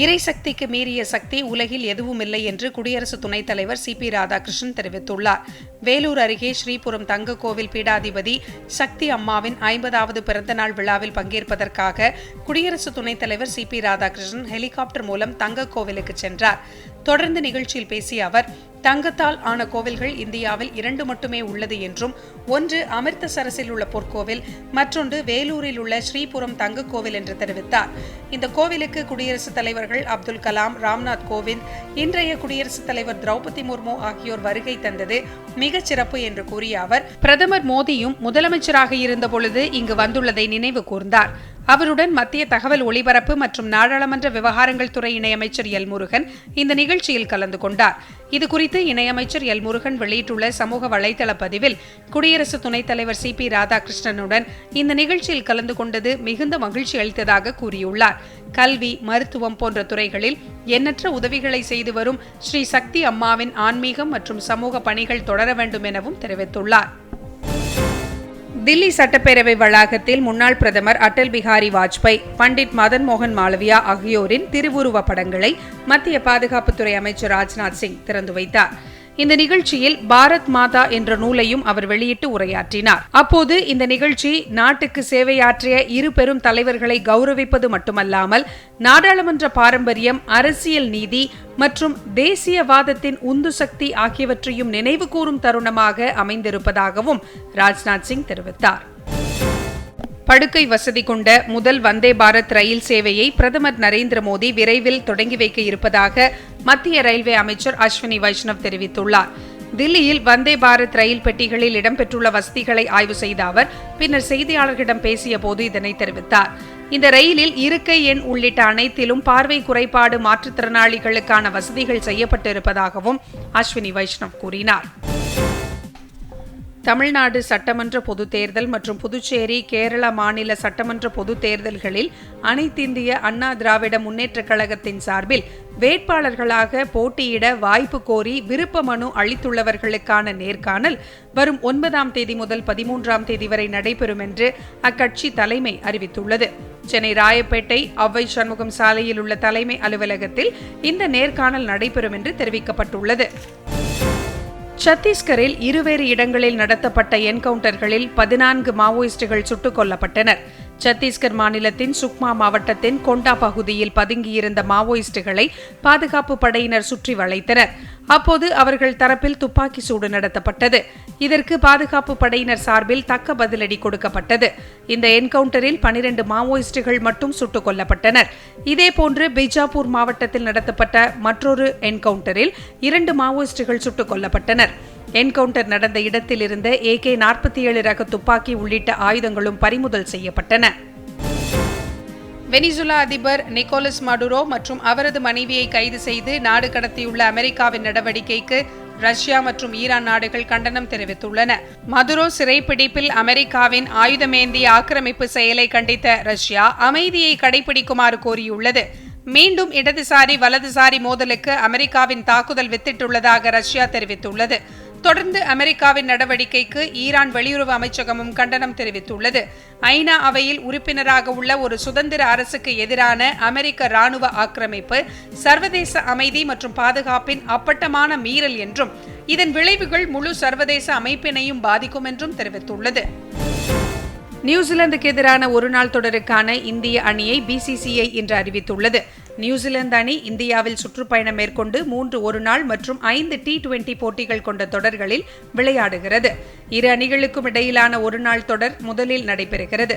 இறை சக்திக்கு மீறிய சக்தி உலகில் எதுவும் இல்லை என்று குடியரசு துணைத் தலைவர் சி பி ராதாகிருஷ்ணன் தெரிவித்துள்ளார். வேலூர் அருகே ஸ்ரீபுரம் தங்க கோவில் பீடாதிபதி சக்தி அம்மாவின் ஐம்பதாவது பிறந்தநாள் விழாவில் பங்கேற்பதற்காக குடியரசு துணைத் தலைவர் சி பி ராதாகிருஷ்ணன் ஹெலிகாப்டர் மூலம் தங்க கோவிலுக்கு சென்றார். தொடர்ந்து நிகழ்ச்சியில் பேசிய அவர் தங்கத்தால் ஆன கோவில்கள் இந்தியாவில் இரண்டு மட்டுமே உள்ளது என்றும் ஒன்று அமிர்தசரஸில் உள்ள பொற்கோவில் மற்றொன்று வேலூரில் உள்ள ஸ்ரீபுரம் தங்க கோவில் என்று தெரிவித்தார். இந்த கோவிலுக்கு குடியரசுத் தலைவர்கள் அப்துல் கலாம் ராம்நாத் கோவிந்த் இன்றைய குடியரசுத் தலைவர் திரௌபதி முர்மு ஆகியோர் வருகை தந்தது மிகச் சிறப்பு என்று கூறிய அவர் பிரதமர் மோடியும் முதலமைச்சராக இருந்தபொழுது இங்கு வந்துள்ளதை நினைவு கூர்ந்தார். அவருடன் மத்திய தகவல் ஒலிபரப்பு மற்றும் நாடாளுமன்ற விவகாரங்கள் துறை இணையமைச்சர் எல் முருகன் இந்த நிகழ்ச்சியில் கலந்து கொண்டார். இதுகுறித்து இணையமைச்சர் எல் முருகன் வெளியிட்டுள்ள சமூக வலைதள பதிவில் குடியரசு துணைத் தலைவர் சி பி ராதாகிருஷ்ணனுடன் இந்த நிகழ்ச்சியில் கலந்து கொண்டது மிகுந்த மகிழ்ச்சி அளித்ததாக கூறியுள்ளார். கல்வி மருத்துவம் போன்ற துறைகளில் எண்ணற்ற உதவிகளை செய்து வரும் ஸ்ரீ சக்தி அம்மாவின் ஆன்மீகம் மற்றும் சமூக பணிகள் தொடர வேண்டும் எனவும் தெரிவித்துள்ளார். தில்லி சட்டப்பேரவை வளாகத்தில் முன்னாள் பிரதமர் அடல் பிஹாரி வாஜ்பாய் பண்டிட் மதன் மோகன் மாளவியா ஆகியோரின் திருவுருவ படங்களை மத்திய பாதுகாப்புத்துறை அமைச்சர் ராஜ்நாத் சிங் திறந்து வைத்தார். இந்த நிகழ்ச்சியில் பாரத் மாதா என்ற நூலையும் அவர் வெளியிட்டு உரையாற்றினார். அப்போது இந்த நிகழ்ச்சி நாட்டுக்கு சேவையாற்றிய இரு பெரும் தலைவர்களை கௌரவிப்பது மட்டுமல்லாமல் நாடாளுமன்ற பாரம்பரியம் அரசியல் நீதி மற்றும் தேசியவாதத்தின் உந்து சக்தி ஆகியவற்றையும் நினைவு கூறும் தருணமாக அமைந்திருப்பதாகவும் ராஜ்நாத் சிங் தெரிவித்தார். படுக்கை வசதி கொண்ட முதல் வந்தே பாரத் ரயில் சேவையை பிரதமர் நரேந்திர மோடி விரைவில் தொடங்கி வைக்க இருப்பதாக மத்திய ரயில்வே அமைச்சர் அஸ்வினி வைஷ்ணவ் தெரிவித்துள்ளார். தில்லியில் வந்தே பாரத் ரயில் பெட்டிகளில் இடம்பெற்றுள்ள வசதிகளை ஆய்வு செய்த அவர் பின்னர் செய்தியாளர்களிடம் பேசிய போது இதனை தெரிவித்தார். இந்த ரயிலில் இருக்கை எண் உள்ளிட்ட அனைத்திலும் பார்வை குறைபாடு மாற்றுத்திறனாளிகளுக்கான வசதிகள் செய்யப்பட்டிருப்பதாகவும் அஸ்வினி வைஷ்ணவ் கூறினார். தமிழ்நாடு சட்டமன்ற பொதுத் தேர்தல் மற்றும் புதுச்சேரி கேரள மாநில சட்டமன்ற பொதுத் தேர்தல்களில் அனைத்திந்திய அண்ணா திராவிட முன்னேற்றக் கழகத்தின் சார்பில் வேட்பாளர்களாக போட்டியிட வாய்ப்பு கோரி விருப்ப மனு அளித்துள்ளவர்களுக்கான நேர்காணல் வரும் ஒன்பதாம் தேதி முதல் பதிமூன்றாம் தேதி வரை நடைபெறும் என்று அக்கட்சி தலைமை அறிவித்துள்ளது. சென்னை ராயப்பேட்டை அவ்வை சண்முகம் சாலையில் உள்ள தலைமை அலுவலகத்தில் இந்த நேர்காணல் நடைபெறும் என்று தெரிவிக்கப்பட்டுள்ளது. சத்தீஸ்கரில் இருவேறு இடங்களில் நடத்தப்பட்ட என்கவுண்டர்களில் பதினான்கு மாவோயிஸ்டுகள் சுட்டுக் கொல்லப்பட்டனர். சத்தீஸ்கர் மாநிலத்தின் சுக்மா மாவட்டத்தின் கொண்டா பகுதியில் பதுங்கியிருந்த மாவோயிஸ்டுகளை பாதுகாப்பு படையினர் சுற்றி வளைத்தனர். அப்போது அவர்கள் தரப்பில் துப்பாக்கி சூடு நடத்தப்பட்டது. இதற்கு பாதுகாப்பு படையினர் சார்பில் தக்க பதிலடி கொடுக்கப்பட்டது. இந்த என்கவுண்டரில் பனிரெண்டு மாவோயிஸ்டுகள் மட்டும் சுட்டுக் கொல்லப்பட்டனர். இதேபோன்று பிஜாப்பூர் மாவட்டத்தில் நடத்தப்பட்ட மற்றொரு என்கவுண்டரில் இரண்டு மாவோயிஸ்டுகள் சுட்டுக் கொல்லப்பட்டனர். என்கவுண்டர் நடந்த இடத்தில் இருந்த ஏகே நாற்பத்தி ஏழு ரக துப்பாக்கி உள்ளிட்ட ஆயுதங்களும் பறிமுதல் செய்யப்பட்டன. வெனிசுலா அதிபர் நிக்கோலஸ் மடுரோ மற்றும் அவரது மனைவியை கைது செய்து நாடு கடத்தியுள்ள அமெரிக்காவின் நடவடிக்கைக்கு ரஷ்யா மற்றும் ஈரான் நாடுகள் கண்டனம் தெரிவித்துள்ளன. மதுரோ சிறைப்பிடிப்பில் அமெரிக்காவின் ஆயுதமேந்திய ஆக்கிரமிப்பு செயலை கண்டித்த ரஷ்யா அமைதியை கடைபிடிக்குமாறு கோரியுள்ளது. மீண்டும் இடதுசாரி வலதுசாரி மோதலுக்கு அமெரிக்காவின் தாக்குதல் வித்திட்டுள்ளதாக ரஷ்யா தெரிவித்துள்ளது. தொடர்ந்து அமெரிக்காவின் நடவடிக்கைக்கு ஈரான் வெளியுறவு அமைச்சகமும் கண்டனம் தெரிவித்துள்ளது. ஐநா அவையில் உறுப்பினராக உள்ள ஒரு சுதந்திர அரசுக்கு எதிரான அமெரிக்க ராணுவ ஆக்கிரமிப்பு சர்வதேச அமைதி மற்றும் பாதுகாப்பின் அப்பட்டமான மீறல் என்றும் இதன் விளைவுகள் முழு சர்வதேச அமைப்பினையும் பாதிக்கும் என்றும் தெரிவித்துள்ளது. நியூசிலாந்துக்கு எதிரான ஒருநாள் தொடருக்கான இந்திய அணியை பிசிசிஐ இன்று அறிவித்துள்ளது. நியூசிலாந்து அணி இந்தியாவில் சுற்றுப்பயணம் மேற்கொண்டு மூன்று ஒருநாள் மற்றும் ஐந்து டி டுவெண்டி போட்டிகள் கொண்ட தொடர்களில் விளையாடுகிறது. இரு அணிகளுக்கும் இடையிலான ஒருநாள் தொடர் முதலில் நடைபெறுகிறது.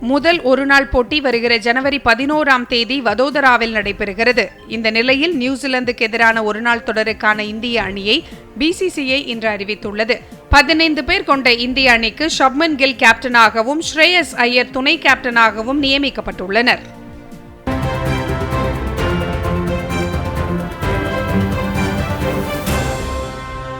முதல் ஒருநாள் போட்டி வருகிற ஜனவரி பதினோராம் தேதி வதோதராவில் நடைபெறுகிறது. இந்த நிலையில் நியூசிலாந்துக்கு எதிரான ஒருநாள் தொடருக்கான இந்திய அணியை பிசிசிஐ இன்று அறிவித்துள்ளது. பதினைந்து பேர் கொண்ட இந்திய அணிக்கு ஷப்மன் கில் கேப்டனாகவும் ஸ்ரேயஸ் ஐயர் துணை கேப்டனாகவும் நியமிக்கப்பட்டுள்ளனர்.